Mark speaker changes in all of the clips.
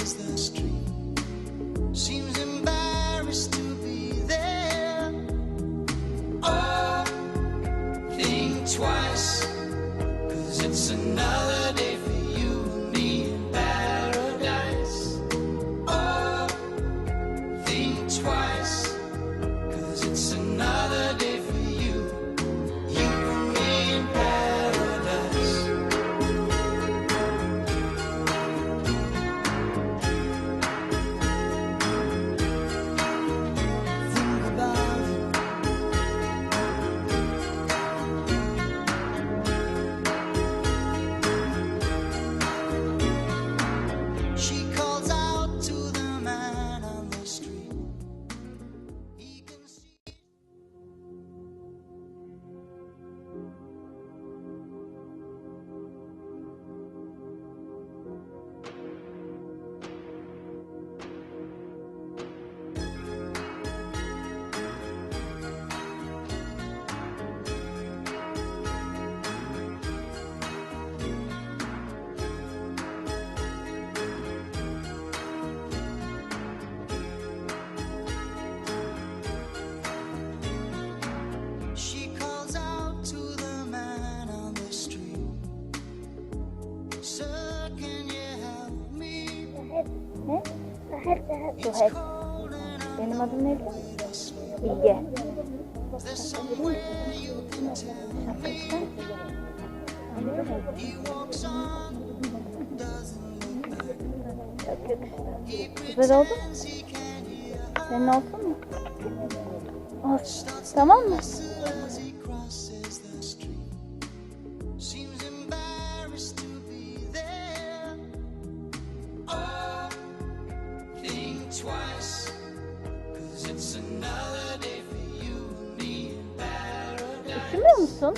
Speaker 1: is the street. She Pet.
Speaker 2: Benim adım neydi? Bilge. Çok yakıştı. Güzel oldu mu? Senin olsun mu? Olsun. Tamam mı? Düşünmüyor musun?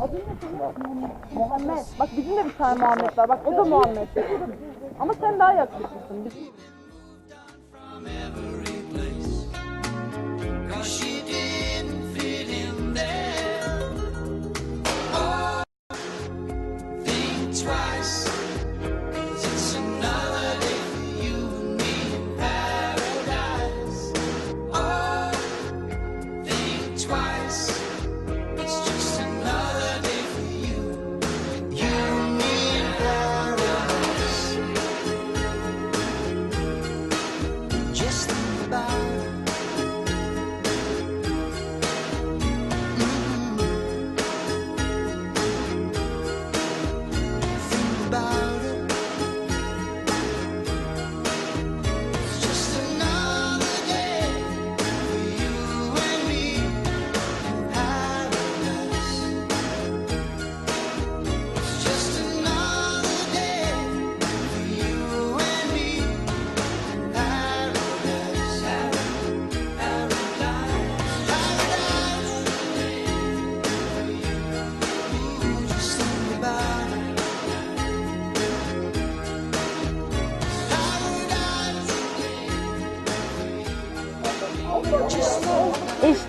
Speaker 3: Adın ne Muhammed. Bak bizim de bir tane Muhammed var. Bak o da Muhammed. Ama sen daha
Speaker 1: yaklaşıksın.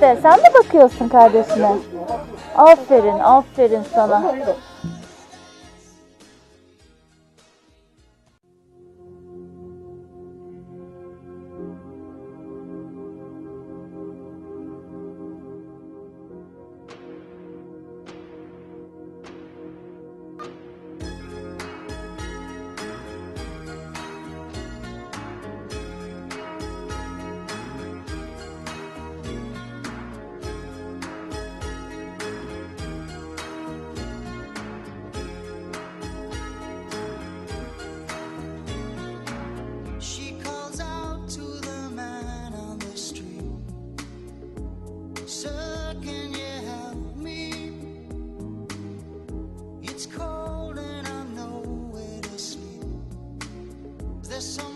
Speaker 1: İşte. Sen de bakıyorsun kardeşine. Aferin, aferin sana. there's some